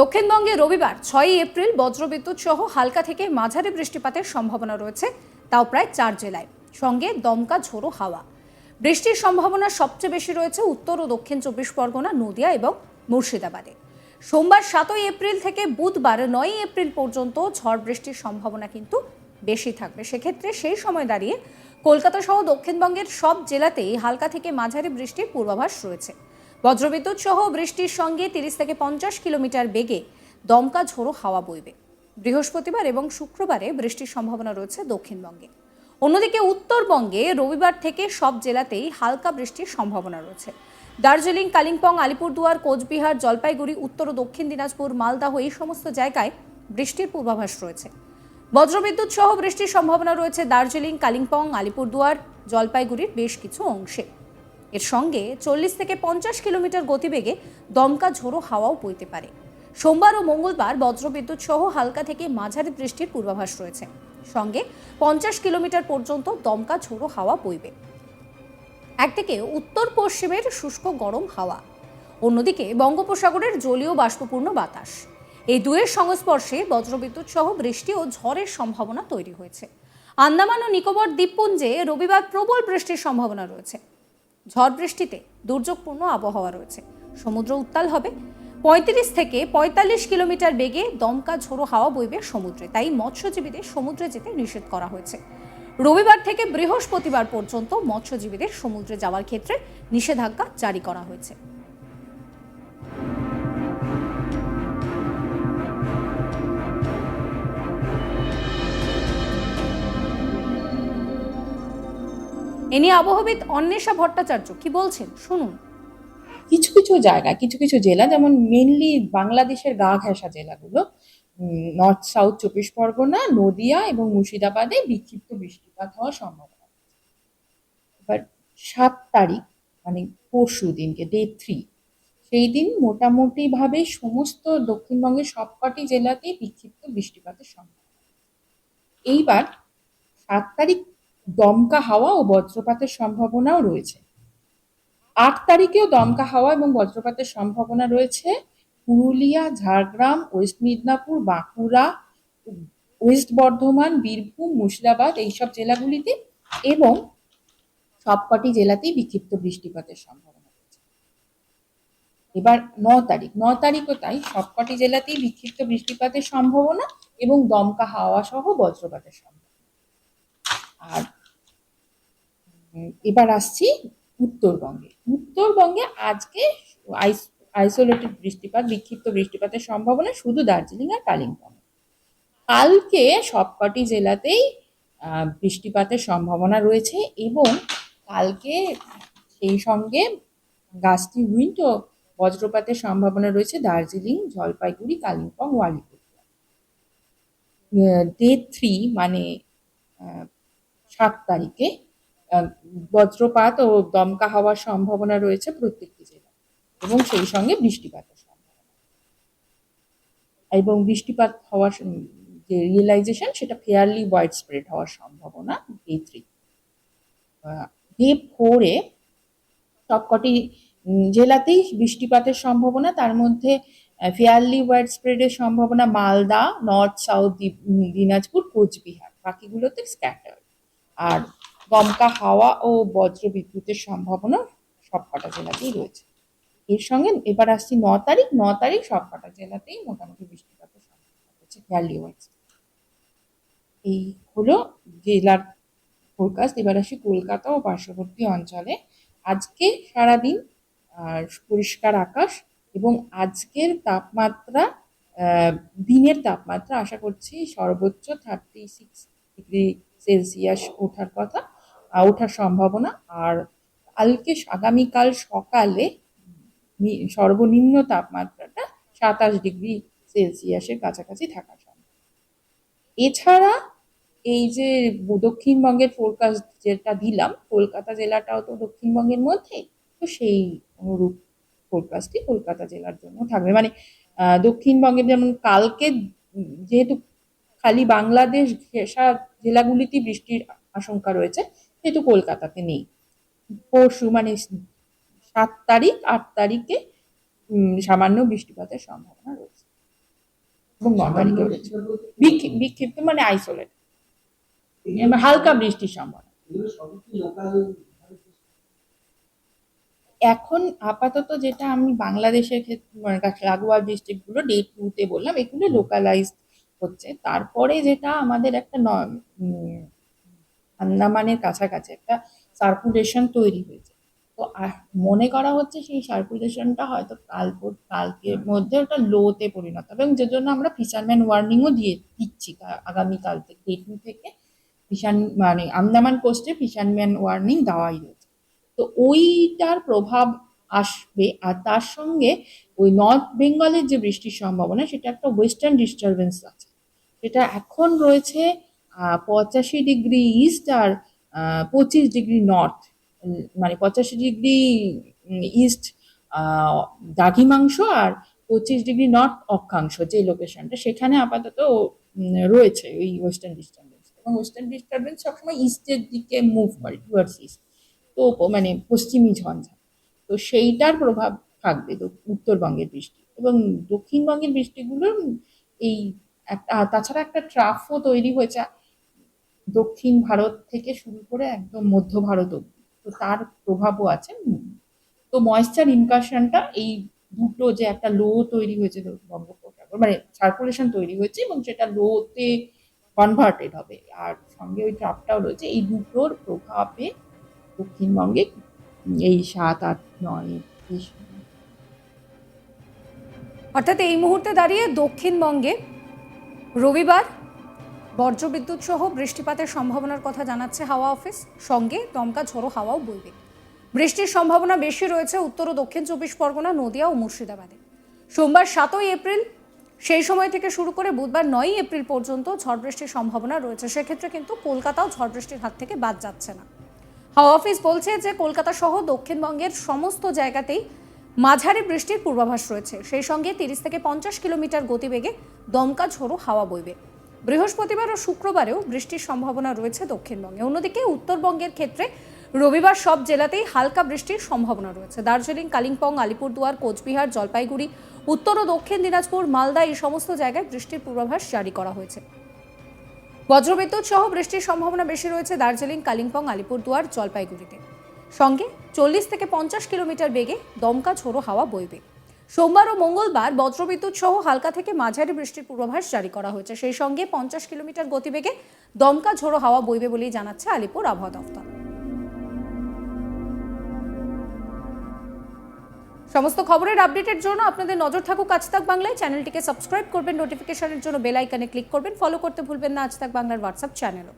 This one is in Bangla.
দক্ষিণবঙ্গে রবিবার ছয়ই এপ্রিল বজ্রবিদ্যুৎ সহ হালকা থেকে মাঝারি বৃষ্টিপাতের সম্ভাবনা রয়েছে, তাও প্রায় চার জেলায়। সঙ্গে দমকা ঝোড়ো হাওয়া। বৃষ্টির সম্ভাবনা সবচেয়ে বেশি রয়েছে উত্তর ও দক্ষিণ চব্বিশ পরগনা, নদিয়া এবং মুর্শিদাবাদে। সোমবার সাতই এপ্রিল থেকে বুধবার নয়ই এপ্রিল পর্যন্ত ঝড় বৃষ্টির সম্ভাবনা কিন্তু বেশি থাকবে। সেক্ষেত্রে সেই সময় দাঁড়িয়ে কলকাতা সহ দক্ষিণবঙ্গের সব জেলাতেই হালকা থেকে মাঝারি বৃষ্টির পূর্বাভাস রয়েছে। বজ্রবিদ্যুৎ সহ বৃষ্টির সঙ্গে তিরিশ থেকে পঞ্চাশ কিলোমিটার বেগে দমকা ঝোড়ো হাওয়া বইবে। বৃহস্পতিবার এবং শুক্রবারে বৃষ্টির সম্ভাবনা রয়েছে দক্ষিণবঙ্গে। অন্যদিকে উত্তরবঙ্গে রবিবার থেকে সব জেলাতেই হালকা বৃষ্টির সম্ভাবনা রয়েছে। দার্জিলিং, কালিম্পং, আলিপুরদুয়ার, কোচবিহার, জলপাইগুড়ি, উত্তর ও দক্ষিণ দিনাজপুর মালদাহ এই সমস্ত জায়গায় বৃষ্টির পূর্বাভাস রয়েছে। বজ্রবিদ্যুৎ সহ বৃষ্টির সম্ভাবনা রয়েছে দার্জিলিং, কালিম্পং, আলিপুরদুয়ার, জলপাইগুড়ির বেশ কিছু অংশে। এর সঙ্গে চল্লিশ থেকে পঞ্চাশ কিলোমিটার গতিবেগে দমকা ঝোড়ো হাওয়াও বইতে পারে। সোমবার ও মঙ্গলবার বজ্রবিদ্যুৎ সহ হালকা থেকে মাঝারি বৃষ্টির পূর্বাভাস রয়েছে। সঙ্গে পঞ্চাশ কিলোমিটার পর্যন্ত দমকা ঝোড়ো হাওয়া বইবে। একদিকে উত্তর পশ্চিমের শুষ্ক গরম হাওয়া, অন্যদিকে বঙ্গোপসাগরের জলীয় বাষ্পপূর্ণ বাতাস। এই দুয়ের সংস্পর্শে বজ্রবিদ্যুৎ সহ বৃষ্টি ও ঝড়ের সম্ভাবনা তৈরি হয়েছে। আন্দামান ও নিকোবর দ্বীপপুঞ্জে রবিবার প্রবল বৃষ্টির সম্ভাবনা রয়েছে। ঝড় বৃষ্টিতে দুর্যোগপূর্ণ আবহাওয়া রয়েছে। সমুদ্র উত্তাল হবে। পঁয়ত্রিশ থেকে পঁয়তাল্লিশ কিলোমিটার বেগে দমকা ঝোড়ো হাওয়া বইবে সমুদ্রে। তাই মৎস্যজীবীদের সমুদ্রে যেতে নিষেধ করা হয়েছে। রবিবার থেকে বৃহস্পতিবার পর্যন্ত মৎস্যজীবীদের সমুদ্রে যাওয়ার ক্ষেত্রে নিষেধাজ্ঞা জারি করা হয়েছে। আবহবিদ অন্বেষা ভট্টাচার্য। কি বলছেন? শুনুন। কিছু কিছু জায়গা, কিছু কিছু জেলা, যেমন মেনলি বাংলাদেশের গা ঘেঁষা জেলাগুলো নর্থ সাউথ চব্বিশ পরগনা, নদিয়া এবং মুর্শিদাবাদে বিক্ষিপ্ত বৃষ্টিপাত হওয়ার সম্ভাবনা এবার সাত তারিখ মানে পরশু দিনকে ডে থ্রি সেই দিন মোটামুটি ভাবে সমস্ত দক্ষিণবঙ্গের সবকটি জেলাতেই বিক্ষিপ্ত বৃষ্টিপাতের সম্ভাবনা এইবার সাত তারিখ দমকা হাওয়া ও বজ্রপাতের সম্ভাবনাও রয়েছে। আট তারিখেও দমকা হাওয়া এবং বজ্রপাতের সম্ভাবনা রয়েছে পুরুলিয়া, ঝাড়গ্রাম, ওয়েস্ট মিদনাপুর, বাঁকুড়া, ওয়েস্ট বর্ধমান, বীরভূম, মুর্শিদাবাদ এইসব জেলাগুলিতে এবং সবকটি জেলাতেই বিক্ষিপ্ত বৃষ্টিপাতের সম্ভাবনা রয়েছে। এবার ন তারিখ, ন তারিখও তাই সবকটি জেলাতেই বিক্ষিপ্ত বৃষ্টিপাতের সম্ভাবনা এবং দমকা হাওয়া সহ বজ্রপাতের সম্ভাবনা। আর এবার আসছি উত্তরবঙ্গে। উত্তরবঙ্গে আজকে আইসোলেটেড বৃষ্টিপাত, বিক্ষিপ্ত বৃষ্টিপাতের সম্ভাবনা শুধু দার্জিলিং আর কালিম্পং। কালকে সবকটি জেলাতেই বৃষ্টিপাতের সম্ভাবনা রয়েছে এবং কালকে সেই সঙ্গে গাছটি উইন্ড বজ্রপাতের সম্ভাবনা রয়েছে দার্জিলিং, জলপাইগুড়ি, কালিম্পং ও আলিপুরদুয়ার ডে থ্রি মানে সাত তারিখে বজ্রপাত ও দমকা হওয়ার সম্ভাবনা রয়েছে প্রত্যেকটি জেলায়। এবং সেই সঙ্গে বৃষ্টিপাতের সম্ভাবনা এবং বৃষ্টিপাত হওয়ার যে রিয়েলাইজেশন সেটা ফেয়ারলি ওয়াইড স্প্রেড হওয়ার সম্ভাবনা ডে থ্রি ডে ফোরে সবকটি জেলাতেই বৃষ্টিপাতের সম্ভাবনা, তার মধ্যে ফেয়ারলি ওয়াইড স্প্রেডের সম্ভাবনা মালদা নর্থ সাউথ দিনাজপুর, কোচবিহার। বাকিগুলোতে স্ক্যাটার আর দমকা হাওয়া ও বজ্র বিদ্যুতের সম্ভাবনা সবকটা জেলাতেই রয়েছে। এর সঙ্গে এবার আসছি ন তারিখ। ন তারিখ সবকটা জেলাতেই মোটামুটি বৃষ্টিপাতের সম্ভাবনা রয়েছে ফেয়ারলি ওয়াইড এই হলো জেলার ফোরকাস্ট এবার আসি কলকাতা ও পার্শ্ববর্তী অঞ্চলে। আজকে সারাদিন পরিষ্কার আকাশ এবং আজকের তাপমাত্রা দিনের তাপমাত্রা আশা করছি সর্বোচ্চ থার্টি সিক্স ডিগ্রি সেলসিয়াস ওঠার কথা। ওঠার সম্ভাবনা। আর কালকে আগামীকাল সকালে সর্বনিম্ন তাপমাত্রাটা সাতাশ ডিগ্রি সেলসিয়াসের কাছাকাছি থাকার সম্ভাবনা এছাড়া এই যে দক্ষিণবঙ্গের ফোরকাস্ট যেটা দিলাম, কলকাতা জেলাটাও তো দক্ষিণবঙ্গের মধ্যে, তো সেই অনুরূপ ফোরকাস্টই কলকাতা জেলার জন্য থাকবে। মানে দক্ষিণবঙ্গের যেমন কালকে যেহেতু খালি বাংলাদেশ ঘেঁষা জেলাগুলিতেই বৃষ্টির আশঙ্কা রয়েছে সেহেতু কলকাতাতে নেই। পরশু মানে সাত তারিখ আট তারিখে সামান্য বৃষ্টিপাতের সম্ভাবনা রয়েছে। এবং ন তারিখে রয়েছে। বিক্ষিপ্ত মানে আইসোলেট হালকা বৃষ্টির সম্ভাবনা। এখন আপাতত যেটা আমি বাংলাদেশের ক্ষেত্রে মানে লাগোয়া ডিস্ট্রিক্টগুলো ডে টু তে বললাম এগুলো লোকালাইজ হচ্ছে। তারপরে যেটা আমাদের একটা আন্দামানের কাছাকাছি একটা সার্কুলেশন তৈরি হয়েছে। তো মনে করা হচ্ছে সেই সার্কুলেশনটা হয়তো কাল কালকের মধ্যে ওটা লোতে পরিণত হবে এবং যে জন্য আমরা ফিশারম্যান ওয়ার্নিংও দিয়ে দিচ্ছি আগামীকাল থেকে ডে থেকে ফিশান মানে আন্দামান কোস্টে ফিশারম্যান ওয়ার্নিং দেওয়াই রয়েছে তো ওইটার প্রভাব আসবে আর তার সঙ্গে ওই নর্থ বেঙ্গলের যে বৃষ্টির সম্ভাবনা, সেটা একটা ওয়েস্টার্ন ডিস্টারবেন্স আছে। সেটা এখন রয়েছে পঁচাশি ডিগ্রি ইস্ট আর পঁচিশ ডিগ্রি নর্থ। মানে পঁচাশি ডিগ্রি ইস্ট দাঘিমাংশ আর পঁচিশ ডিগ্রি নর্থ অক্ষাংশ যে লোকেশনটা, সেখানে আপাতত রয়েছে ওই ওয়েস্টার্ন ডিস্টারবেন্স। এবং ওয়েস্টার্ন ডিস্টারবেন্স সবসময় ইস্টের দিকে মুভ করে টুয়ার্ডস ইস্ট তো মানে পশ্চিমী ঝঞ্ঝা। তো সেইটার প্রভাব থাকবে উত্তরবঙ্গের বৃষ্টি। এবং দক্ষিণবঙ্গের বৃষ্টিগুলো, এই একটা, তাছাড়া একটা ট্রাফও তৈরি হয়েছে দক্ষিণ ভারত থেকে শুরু করে একদম মধ্য ভারত অব্দি তো তার প্রভাবও আছে। তো ময়েশ্চার ইনকাশনটা এই দুটো যে একটা লো তৈরি হয়েছে বঙ্গোপসাগর মানে সার্কুলেশন তৈরি হয়েছে এবং সেটা লোতে কনভার্টেড হবে। আর সঙ্গে ওই ট্রাপটাও রয়েছে। এই দুটোর প্রভাবে দক্ষিণবঙ্গে এই সাত, আট, নয় অর্থাৎ এই মুহূর্তে দাঁড়িয়ে দক্ষিণবঙ্গে রবিবার বজ্রবিদ্যুৎ সহ বৃষ্টিপাতের সম্ভাবনার কথা জানাচ্ছে হাওয়া অফিস। সঙ্গে দমকা ঝোড়ো হাওয়াও বইবে। বৃষ্টির সম্ভাবনা বেশি রয়েছে উত্তর ও দক্ষিণ চব্বিশ পরগনা, নদিয়া ও মুর্শিদাবাদে। সোমবার সাতই এপ্রিল, সেই সময় থেকে শুরু করে বুধবার নয়ই এপ্রিল পর্যন্ত ঝড় বৃষ্টির সম্ভাবনা রয়েছে। সেক্ষেত্রে কিন্তু কলকাতাও ঝড় বৃষ্টির হাত থেকে বাদ যাচ্ছে না। হাওয়া অফিস বলছে যে, কলকাতা সহ দক্ষিণবঙ্গের সমস্ত জায়গাতেই মাঝারি বৃষ্টির পূর্বাভাস রয়েছে। সেই সঙ্গে তিরিশ থেকে পঞ্চাশ কিলোমিটার গতিবেগে দমকা ঝোড়ো হাওয়া বইবে। বৃহস্পতিবার ও শুক্রবারেও বৃষ্টির সম্ভাবনা রয়েছে দক্ষিণবঙ্গে। অন্যদিকে উত্তরবঙ্গের ক্ষেত্রে রবিবার সব জেলাতেই হালকা বৃষ্টির সম্ভাবনা রয়েছে। দার্জিলিং, কালিম্পং, আলিপুরদুয়ার, কোচবিহার, জলপাইগুড়ি, উত্তর ও দক্ষিণ দিনাজপুর, মালদা এই সমস্ত জায়গায় বৃষ্টির পূর্বাভাস জারি করা হয়েছে। বজ্রবিদ্যুৎ সহ বৃষ্টির সম্ভাবনা বেশি রয়েছে দার্জিলিং, কালিম্পং, আলিপুরদুয়ার, জলপাইগুড়িতে। সঙ্গে চল্লিশ থেকে পঞ্চাশ কিলোমিটার বেগে দমকা ঝোড়ো হাওয়া বইবে। সোমবার ও মঙ্গলবার বজ্রবিদ্যুৎ সহ হালকা থেকে মাঝারি বৃষ্টির পূর্বাভাস জারি করা হয়েছে। সেই সঙ্গে পঞ্চাশ কিলোমিটার গতিবেগে দমকা ঝোড়ো হাওয়া বইবে বলেই জানাচ্ছে আলিপুর আবহাওয়া দফতর সমস্ত খবরের আপডেটের জন্য আপনাদের নজর থাকুক আজ তাক বাংলায়। চ্যানেলটিকে সাবস্ক্রাইব করবেন, নোটিফিকেশনের জন্য বেল আইকনে ক্লিক করবেন, ফলো করতে ভুলবেন না। আজ তাক বাংলার হোয়াটসঅ্যাপ চ্যানেলও।